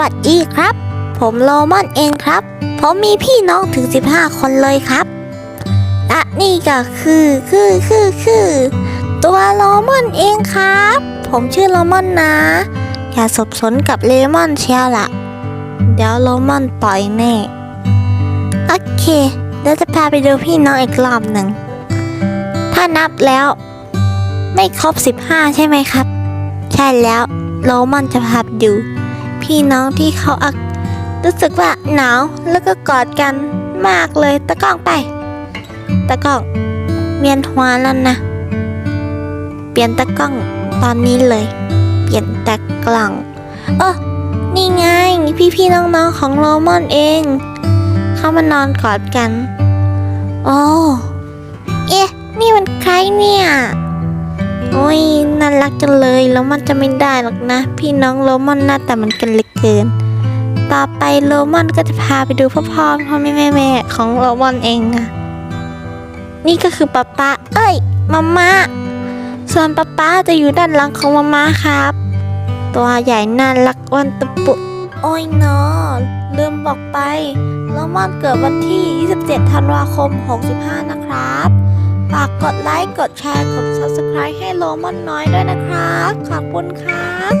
วัสดีครับ ผมโลมอนเองครับ ผมมีพี่น้องถึง 15 คนเลยครับและนี่ก็คือคือคือคือ ตัวโลมอนเองครับ ผมชื่อโลมอนนะ อย่าสับสนกับเลมอนเชียวละเดี๋ยวโลมอนต่อยแน่โอเคเดี๋ยวจะพาไปดูพี่น้องอีกรอบหนึ่ง ถ้านับแล้ว ไม่ครบ 15 ใช่ไหมครับ ใช่แล้วโลมอนจะพาไปดู พี่น้องที่เขาอักรู้สึกว่าหนาวแล้วก็กอดกันมากเลยตะก้องไป ตะก้องเมียนหัวแล้วนะ เปลี่ยนตะก้องตอนนี้เลย เปลี่ยนตะกล้องเออนี่ไงพี่พี่ๆน้องๆของโลมอนเอง เขามานอนกอดกัน โอ้ เอ๊ะ นี่มันใครเนี่ย รักจังเลยแล้วมันจะไม่ได้หรอกนะ พี่น้องโลมอนหน้าแต่มันกันเหล็กเกิน ต่อไปโลมอนก็จะพาไปดูพ่อพ่อพ่อแม่แม่แม่ของโลมอนเองอะนี่ก็คือป๊าป๊าเอ้ยมาม่าส่วนป๊าป๊าจะอยู่ด้านหลังของมาม่าครับ ตัวใหญ่น่ารักวันตะปุโอ้ยเนอลืมบอกไปโลมอนเกิดวันที่ 27 ธันวาคม 65 นะครับ ดไลค์ กดแชร์ กด subscribe ให้โลมอนน้อยด้วยนะครับ ขอบคุณครับ